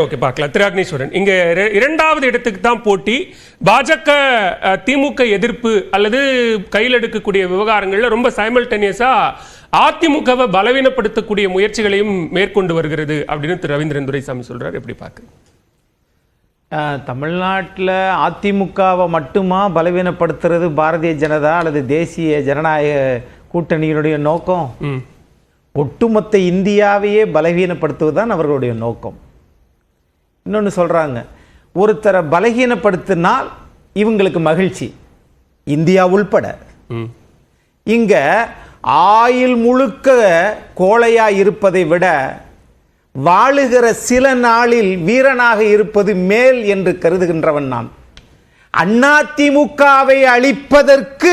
Okay பார்க்கலாம். திரு அக்னீஸ்வரன் இங்க இர- இரண்டாவது இடத்துக்கு தான் போட்டி. பாஜக திமுக எதிர்ப்பு அல்லது கையில் எடுக்கக்கூடிய விவகாரங்கள்ல ரொம்ப சைமல்டேனியஸா அதிமுகவை பலவீனப்படுத்தக்கூடிய முயற்சிகளையும் மேற்கொண்டு வருகிறது அப்படின்னு திரு ரவீந்திரன் துரைசாமி சொல்றாரு. எப்படி பார்க்க? தமிழ்நாட்டில் அதிமுகவை மட்டுமா பலவீனப்படுத்துறது பாரதிய ஜனதா அல்லது தேசிய ஜனநாயக கூட்டணியினுடைய நோக்கம்? ஒட்டுமொத்த இந்தியாவையே பலவீனப்படுத்துவது தான் அவர்களுடைய நோக்கம். இன்னொன்று சொல்றாங்க ஒருத்தரை பலகீனப்படுத்தினால் இவங்களுக்கு மகிழ்ச்சி. இந்தியா உள்பட. இங்க ஆயில் முழுக்க கோழையா இருப்பதை விட வாழுகிற சில நாளில் வீரனாக இருப்பது மேல் என்று கருதுகின்றவன் நான். அதிமுகவை அழிப்பதற்கு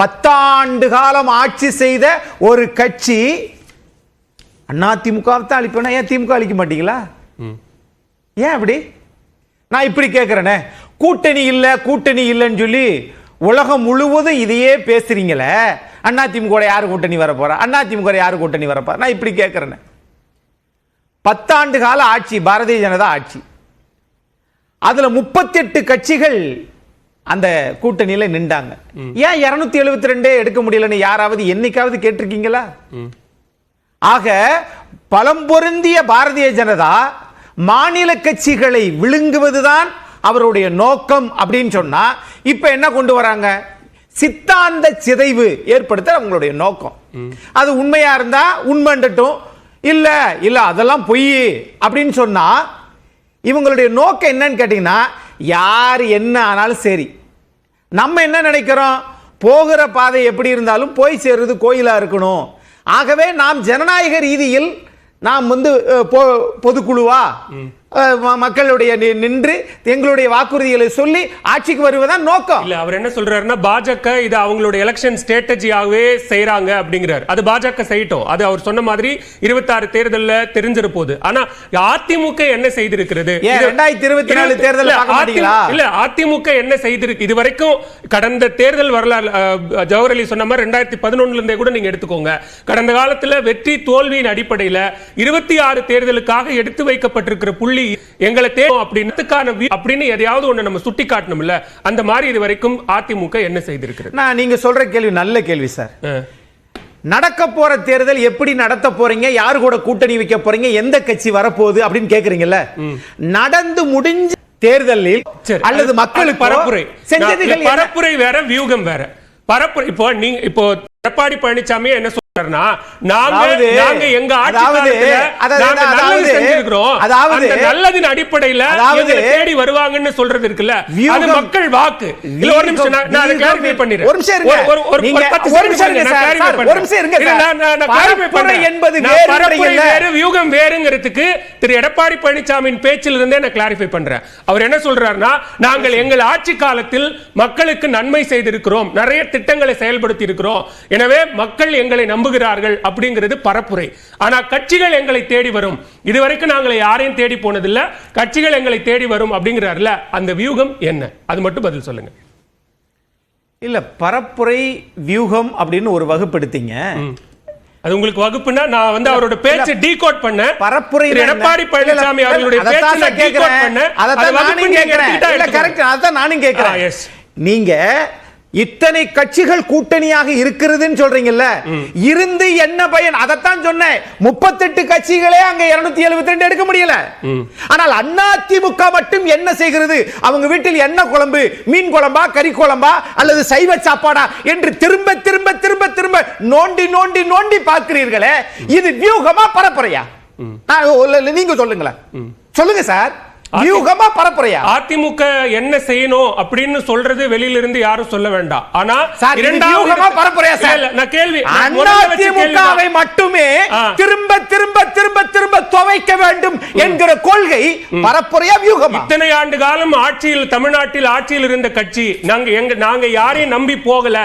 பத்தாண்டு காலம் ஆட்சி செய்த ஒரு கட்சி அதிமுகவை தான் அழிப்பேனா? ஏன் திமுக அழிக்க மாட்டீங்களா? ஏன் அப்படி? நான் இப்படி கேட்கிறேனே கூட்டணி இல்ல கூட்டணி இல்லைன்னு சொல்லி உலகம் முழுவதும் இதையே பேசுறீங்களே. அண்ணா திமுக யாரு கூட்டணி வர போறா? அண்ணா திமுக யாரு கூட்டணி வர போறா? நான் இப்படி கேட்கிறேனே பத்தாண்டு கால ஆட்சி பாரதிய ஜனதா ஆட்சி. அதுல முப்பத்தெட்டு கட்சிகள் அந்த கூட்டணியில நின்றாங்க. ஏன் இருநூத்தி எழுபத்தி ரெண்டே எடுக்க முடியலன்னு யாராவது என்னைக்காவது கேட்டிருக்கீங்களா? ஆக பலம் பொருந்திய பாரதிய ஜனதா மாநில கட்சிகளை விழுங்குவதுதான் அவருடைய நோக்கம் அப்படின்னு சொன்னா இப்ப என்ன கொண்டு வராங்க? சித்தாந்த சிதைவு ஏற்படுத்த அவங்களுடைய நோக்கம். அது உண்மையா இருந்தா உண்மைண்டட்டும் இல்ல இல்ல அதெல்லாம் பொய் அப்படின்னு சொன்னா இவங்களுடைய நோக்கம் என்னன்னு கேட்டீங்கன்னா யார் என்ன ஆனாலும் சரி. நம்ம என்ன நினைக்கிறோம்? போகிற பாதை எப்படி இருந்தாலும் போய் சேர்றது கோயிலா இருக்கணும். ஆகவே நாம் ஜனநாயக ரீதியில் நாம் வந்து பொதுக்குழுவா? மக்களுடைய நின்று எங்களுடைய வாக்குறுதிகளை சொல்லி ஆட்சிக்கு வருவதான் நோக்கம். இல்ல அவர் என்ன சொல்றாருன்னா பாஜக இது அவங்களுடைய எலெக்ஷன் ஸ்ட்ராட்டஜியாகவே செய்றாங்க அப்படிங்கிறார். அது பாஜக செய்யட்டும். அது அவர் சொன்ன மாதிரி இருபத்தாறு தேர்தல்ல தெரிஞ்சிட போகுது ஆனா அதிமுக என்ன செய்திருக்கிறது? 2024 இருபத்தி- தேர்தலை இல்ல? அதிமுக என்ன செய்திருக்கு? இது வரைக்கும் கடந்த தேர்தல் வரலாறு ஜவஹர் அலி சொன்ன மாதிரி ரெண்டாயிரத்தி பதினொன்னுல இருந்தே கூட நீங்க எடுத்துக்கோங்க. கடந்த காலத்துல வெற்றி தோல்வியின் அடிப்படையில இருபத்தி ஆறு தேர்தலுக்காக எடுத்து வைக்கப்பட்டிருக்கிற புள்ளி எங்களை தேவை அப்படின்னு அப்படின்னு எதையாவது ஒண்ணு நம்ம சுட்டி காட்டணும்ல அந்த மாதிரி இது வரைக்கும் அதிமுக என்ன செய்திருக்கிறது? நான் நீங்க சொல்ற கேள்வி நல்ல கேள்வி சார். நடக்க போற தேர்தல் எப்படி நடத்த போறீங்க? யாரு கூட கூட்டணி வைக்க போறீங்க? எந்த கட்சி வரப்போகுது அப்படின்னு கேக்குறீங்கல்ல? நடந்து முடிஞ்ச தேர்தலில் அல்லது மக்களுக்கு பரப்புரை. செஞ்சதுகள்? பரப்புரை வேற வியூகம் வேற. பரப்புரை இப்போ நீங்க இப்போ எடப்பாடி பழனிசாமி என்ன அடிப்படையில தேடி வருவாங்கன்னு சொல்றது இருக்குல்ல. அது வியூகம், மக்கள் வாக்கு. ஒரு நிமிஷம் நான் கிளாரிஃபை பண்ணிடுறேன். ஒரு நிமிஷம் வேறுங்கிறதுக்கு திரு எடப்பாடி பழனிசாமியின் பேச்சில் இருந்தே நான் கிளாரிஃபை பண்றேன். அவர் என்ன சொல்றாருன்னா நாங்கள் எங்கள் ஆட்சி காலத்தில் மக்களுக்கு நன்மை செய்திருக்கிறோம். நிறைய திட்டங்களை செயல்படுத்தி இருக்கிறோம் எனவே மக்கள் எங்களை நம்புகிறார்கள் அப்படிங்கிறது பரப்புரை. ஆனா கட்சிகள் எங்களை தேடி வரும். இதுவரைக்கும் நாங்கள் யாரையும் தேடி போனதில்ல. கட்சிகள் எங்களை தேடி வரும் அப்படிங்கிறாருல அந்த வியூகம் என்ன? அது மட்டும் பதில் சொல்லுங்க. இல்ல பரப்புரை வியூகம் அப்படின்னு ஒரு வகுப்படுத்தீங்க. அது உங்களுக்கு வகுப்புனா நான் வந்து அவரோட பேச்சை டீகோட் பண்ண பரப்புரை எடப்பாடி பழனிசாமி அவர்களுடைய பேச்சை decode பண்ண அது நானும் எடுத்துக்கிட்டா இல்ல. கரெக்ட் அதான் நானும் yes. நீங்க இத்தனை கட்சிகள் கூட்டணியாக இருக்கிறதுன்னு சொல்றீங்கல்ல? இருந்து என்ன பயன்? அதைத்தான் சொன்னேன். முப்பத்தெட்டு கட்சிகளே அங்க 272 எழுபத்தி ரெண்டு எடுக்க முடியல. ஆனால் அதிமுக மட்டும் என்ன செய்கிறது? அவங்க வீட்டில் என்ன குழம்பு? மீன் குழம்பா கறி குழம்பா அல்லது சைவ சாப்பாடா என்று திரும்ப திரும்ப திரும்ப திரும்ப நோண்டி நோண்டி நோண்டி பார்க்கிறீர்களே இது வியூகமா இல்ல, நீங்க சொல்லுங்களேன். சொல்லுங்க சார். வியூகமா பரப்புரையா அதிமுக என்ன செய்யணும் அப்படின்னு சொல்றது வெளியில இருந்து யாரும் சொல்ல வேண்டாம் ஆனா வியூகமா பரப்புரையா சார்? நான் கேள்வி அதிமுகவை. மட்டுமே. திரும்ப திரும்ப திரும்ப திரும்ப துவைக்க வேண்டும் என்கிற கொள்கை பரப்புரையா வியூகமா இத்தனை ஆண்டு காலம் ஆட்சியில் தமிழ்நாட்டில் ஆட்சியில் இருந்த கட்சி நாங்க எங்க நாங்க யாரையும் நம்பி போகல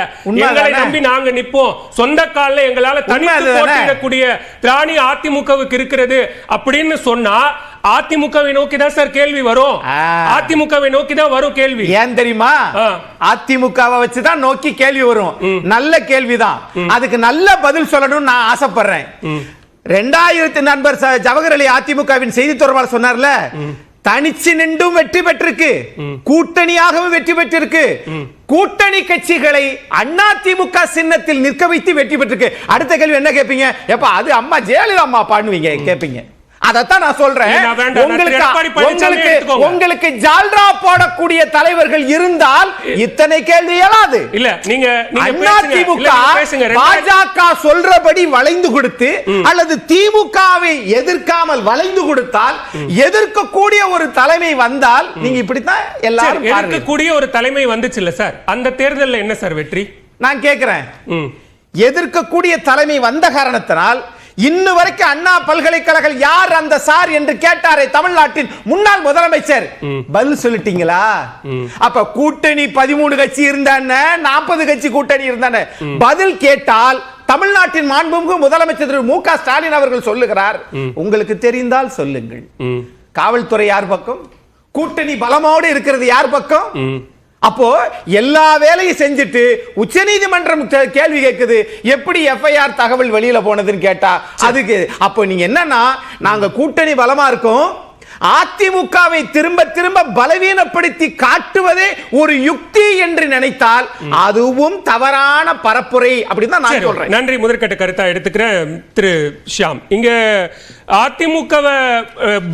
எங்களை? நம்பி நாங்க நிப்போம் சொந்த கால்ல எங்களால தனித்து? போட்டியிடக்கூடிய திராணி அதிமுகவுக்கு இருக்கிறது அப்படின்னு சொன்னா அதிமுகவை நோக்கி தான் சார் கேள்வி வரும். அதிமுகவை நோக்கி தான் வரும் கேள்வி. ஏன் தெரியுமா. அதிமுகவை வச்சுதான் நோக்கி கேள்வி வரும். நல்ல கேள்விதான். அதுக்கு நல்ல பதில் சொல்லணும்னு நான் ஆசைப்படுறேன். ரெண்டாயிரத்தி நண்பர் ச- ஜவஹர் அலி அதிமுகவின் செய்தி தொடர்பாளர் சொன்னார்ல தனிச்சு நின்றும் வெற்றி பெற்றிருக்கு. கூட்டணியாகவும் வெற்றி பெற்றிருக்கு. கூட்டணி கட்சிகளை அதிமுக சின்னத்தில் நிற்க வைத்து வெற்றி பெற்றிருக்கு. அடுத்த கேள்வி என்ன கேட்பீங்க எப்ப அது அம்மா ஜெயலலிதா அம்மா பாடுவீங்க கேட்பீங்க அதைத்தான் நான் சொல்றேன். உங்களுக்கு உங்களுக்கு ஜால்ரா போடக்கூடிய தலைவர்கள் இருந்தால் இத்தனை கேள்வி எழாது இல்ல நீங்க. அதிமுக பாஜக சொல்றபடி வளைந்து கொடுத்து அல்லது திமுகவை எதிர்க்காமல் வளைந்து கொடுத்தால் எதிர்க்கக்கூடிய ஒரு தலைமை வந்தால் நீங்க இப்படித்தான் எல்லாரும். எதிர்க்கக்கூடிய ஒரு தலைமை வந்துச்சு இல்ல சார்? அந்த தேர்தல்ல என்ன சார் வெற்றி? நான் கேட்கிறேன். எதிர்க்கக்கூடிய தலைமை வந்த காரணத்தினால் இன்னு வரைக்கும் அண்ணா பல்கலைக்கழகம் யார் அந்த சார் என்று கேட்டாரே தமிழ்நாட்டின் முன்னாள் முதலமைச்சர். பதில் சொல்லிட்டீங்களா? அப்ப கூட்டணி பதிமூணு கட்சி இருந்தானே? நாற்பது கட்சி கூட்டணி இருந்தானே? பதில் கேட்டால் தமிழ்நாட்டின் மாண்புமிகு முதலமைச்சர் திரு மு க ஸ்டாலின் அவர்கள் சொல்லுகிறார். உங்களுக்கு தெரிந்தால் சொல்லுங்கள். காவல்துறை யார் பக்கம்? கூட்டணி பலமோடு இருக்கிறது யார் பக்கம். அப்போ எல்லா வேலையும் செஞ்சுட்டு உச்சநீதிமன்றம் கேள்வி கேக்குது. எப்படி எஃப்ஐஆர் தகவல் வெளியில போனதுன்னு கேட்டா அதுக்கு அப்போ நீங்க என்னன்னா நாங்க கூட்டணி பலமா இருக்கோம். அதிமுகவை திரும்ப திரும்ப பலவீனப்படுத்தி காட்டுவதே ஒரு யுக்தி என்று நினைத்தால் அதுவும் தவறான பரப்புரை அப்படின்னு தான் நான் சொல்றேன். நன்றி. முதற்கட்ட கருத்தா எடுத்துக்கிறேன் திரு ஷியாம். இங்க அதிமுகவை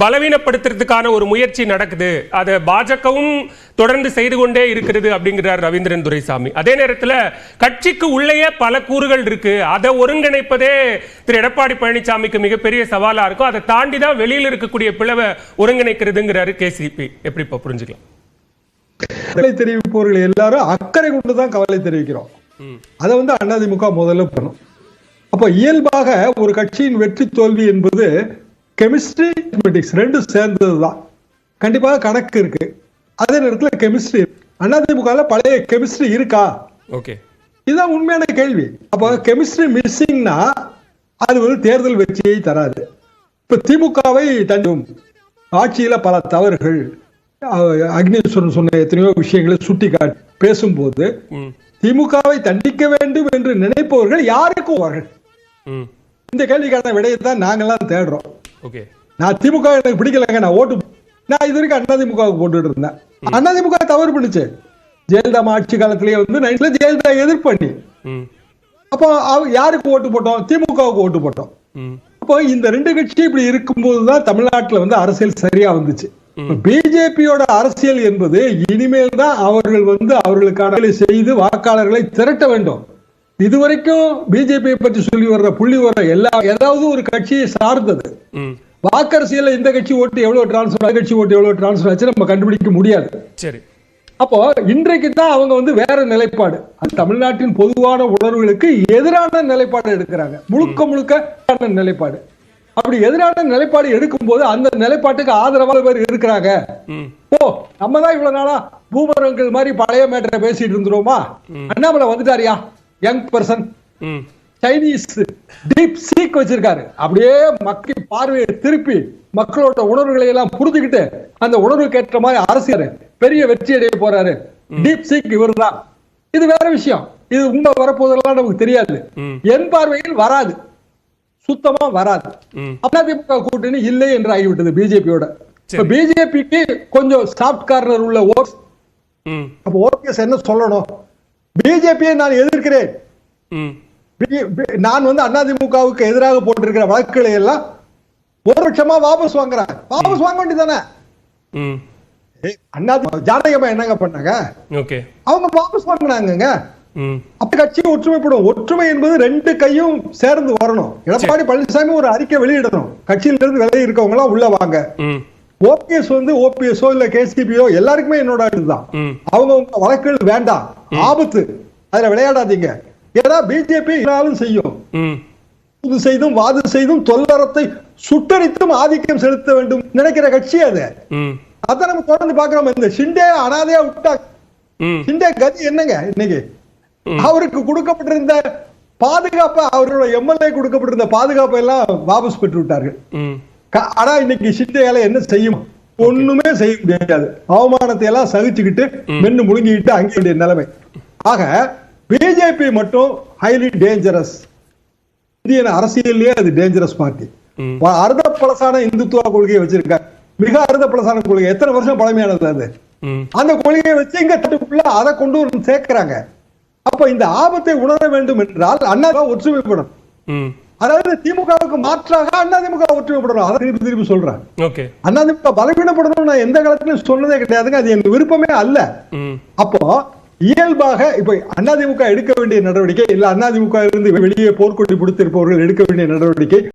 பலவீனப்படுத்துறதுக்கான ஒரு முயற்சி நடக்குது. அதை பாஜகவும் தொடர்ந்து செய்து கொண்டே இருக்கிறது அப்படிங்கிறார் ரவீந்திரன் துரைசாமி. அதே நேரத்துல கட்சிக்கு உள்ளேயே பல கூறுகள் இருக்கு. அதை ஒருங்கிணைப்பதே திரு எடப்பாடி பழனிசாமிக்கு மிகப்பெரிய சவாலா இருக்கும். அதை தாண்டி தான் வெளியில் இருக்கக்கூடிய பிளவை ஒருங்கிணைக்கிறதுங்கிறாரு கேசிபி எப்படி இப்ப புரிஞ்சுக்கலாம்? கவலை தெரிவிப்பவர்கள் எல்லாரும் அக்கறை கொண்டு தான் கவலை தெரிவிக்கிறோம். அதை வந்து அதிமுக முதல்ல பண்ணும் அப்போ இயல்பாக ஒரு கட்சியின் வெற்றி தோல்வி என்பது கெமிஸ்ட்ரி மேத்தமெட்டிக்ஸ் ரெண்டும் சேர்ந்தது தான் கண்டிப்பாக கணக்கு இருக்கு. அதே நேரத்தில் கெமிஸ்ட்ரி அதிமுகவில் பழைய கெமிஸ்ட்ரி இருக்கா? ஓகே. இதுதான் உண்மையான கேள்வி. அப்போ கெமிஸ்ட்ரி மிஸ்ஸிங்னா அது வந்து தேர்தல் வெற்றியை தராது. இப்போ திமுகவை தண்டும் ஆட்சியில பல தவறுகள் அக்னீஸ்வரன் சொன்ன எத்தனையோ விஷயங்களை சுட்டி காட்டி பேசும்போது திமுகவை தண்டிக்க வேண்டும் என்று நினைப்பவர்கள் யாருக்கும் வருவார்கள் ம். இந்த கேள்விக்கான விடையை தான் நாங்கெல்லாம் தேடுறோம். ஓகே. நான் திமுக எனக்கு பிடிக்கலங்க நான் ஓட்டு நான் இது வரைக்கும் அதிமுகவுக்கு போட்டுட்டு இருந்தேன் அதிமுக தவறு பண்ணுச்சு. ஜெயலலிதா ஆட்சி காலத்திலேயே வந்து நைட்ல ஜெயலலிதா எதிர்ப்பண்ணி ம். அப்போ யாருக்கு ஓட்டு போட்டோம்? திமுகவுக்கு ஓட்டு போட்டோம். அப்போ இந்த ரெண்டு கட்சி இப்படி இருக்கும்போது தான் தமிழ்நாட்டுல வந்து அரசியல் சரியா வந்துச்சு. பிஜேபியோட அரசியல் என்பது இனிமேல் தான் அவர்கள் வந்து அவர்களுக்கான செய்து வாக்காளர்களை திரட்ட வேண்டும். இதுவரைக்கும் பிஜேபியை பற்றி சொல்லி வர்ற புள்ளி வர்ற எல்லா ஏதாவது ஒரு கட்சியை சார்ந்தது. ம். வாக்கரசியல்ல இந்த கட்சி ஓட்டு எவ்வளவு டிரான்ஸ்பர் அந்த கட்சி ஓட்டு எவ்வளவு டிரான்ஸ்பர் ஆச்சு நம்ம கண்டுபிடிக்க முடியாது. சரி. அப்போ இன்றைக்கு தான் அவங்க வந்து வேற நிலைப்பாடு. தமிழ்நாட்டின் பொதுவான உணர்வுகளுக்கு எதிரான நிலைப்பாடு எடுக்கிறாங்க. முழுக்க முழுக்க எதிரான நிலைப்பாடு. அப்படி எதிரான நிலைப்பாடு எடுக்கும்போது அந்த நிலைப்பாட்டுக்கு ஆதரவாக பேர் இருக்கிறாங்க. ஓ நம்ம தான் இவ்வளவு நாளா பூமரங்கள் மாதிரி பழைய மேட்டரை பேசிட்டு இருந்துருவோமா? Annamalai வந்துட்டாரியா? Young person. Chinese DeepSeek வச்சிருக்காரு. அப்படியே மக்கி பார்வையை திருப்பி மக்களோட உணர்வுகளை எல்லாம் புரிஞ்சுக்கிட்டு அந்த உணர்வுக்கு ஏற்ற மாதிரி அரசியல் பெரிய வெற்றி அடைய போறாரு. டீப் சீக் இவர்தான். இது வேற விஷயம். இது உண்மை வரப்போதெல்லாம் நமக்கு தெரியாது. என் பார்வையில் வராது. சுத்தமா வராது. அதிமுக கூட்டணி இல்லை என்று ஆகிவிட்டது பிஜேபியோட. பிஜேபிக்கு கொஞ்சம் சாஃப்ட் கார்னர் உள்ள ஓட்ஸ். அப்ப ஓபிஎஸ் என்ன சொல்லணும்? பிஜேபியை நான் எதிர்க்கிறேன். நான் வந்து அதிமுகவுக்கு எதிராக போட்டிருக்கிற வழக்குகளை எல்லாம் ஒரு லட்சமா வாபஸ் வாங்குறேன் வாபஸ் வாங்க வேண்டியதானே அண்ணா ஜானகமா என்னங்க பண்ணாங்க? ஓகே. அவங்க வாபஸ் வாங்கினாங்கங்க. ம். அப்ப கட்சி ஒற்றுமைப்படும். ஒற்றுமை என்பது ரெண்டு கையும் சேர்ந்து வரணும். எடப்பாடி பழனிசாமி ஒரு அறிக்கை வெளியிடணும். கட்சியில இருந்து விலகி இருக்கவங்க எல்லாம் உள்ள வாங்க. ஓபிஎஸ் வந்து ஓபிஎஸ்ஓ இல்ல கேசிபியோ எல்லாருக்குமே என்னோட இதுதான். அவங்க வழக்குகள் வேண்டாம். ஆபத்து. அதுல விளையாடாதீங்க. ஏன்னா பிஜேபி செய்யும். இது செய்தும் வாது செய்தும் தொல்லறத்தை சுட்டரித்தும் ஆதிக்கம் செலுத்த வேண்டும் நினைக்கிற கட்சி அது. அதான் நம்ம தொடர்ந்து பாக்குறோம் இந்த ஷிண்டே அனாதையா விட்டா ஷிண்டே கதி என்னங்க இன்னைக்கு? அவருக்கு கொடுக்கப்பட்டிருந்த பாதுகாப்பை அவரோட எம்எல்ஏ கொடுக்கப்பட்டிருந்த பாதுகாப்பை எல்லாம் வாபஸ் பெற்று விட்டார்கள். ஆனா இன்னைக்கு ஷிண்டேயால என்ன செய்யும்? ஒண்ணுமே செய்ய முடியாது. அவமானத்தை எல்லாம் சகிச்சுக்கிட்டு மென்னு முழுங்கிக்கிட்டு அங்கே நிலைமை. ஆக பிஜேபி மட்டும் ஹைலி டேஞ்சரஸ் இந்தியன் அரசியல்லையே அது டேஞ்சரஸ் பார்ட்டி ம். அறுத பழசான இந்துத்துவ கொள்கையை வச்சிருக்காங்க மிக அறுத பழசான கொள்கை. எத்தனை வருஷம் பழமையானது அது? அந்த கொள்கையை வச்சு இங்க தட்டுக்குள்ள அதை கொண்டு வந்து சேர்க்கிறாங்க. அப்ப இந்த ஆபத்தை உணர வேண்டும் என்றால் அண்ணா ஒற்றுமைப்படும். அதாவது திமுகவுக்கு மாற்றாக அண்ணா திமுக ஒற்றுமைப்படணும். அதை திருப்பி திருப்பி சொல்றேன். அண்ணா திமுக பலவீனப்படணும் நான் எந்த காலத்திலும் சொன்னதே கிடையாதுங்க. அது என் விருப்பமே அல்ல. அப்போ இயல்பாக இப்ப அதிமுக எடுக்க வேண்டிய நடவடிக்கை இல்ல அதிமுக இருந்து வெளியே போர்க்கொடி பிடித்திருப்பவர்கள் எடுக்க வேண்டிய நடவடிக்கை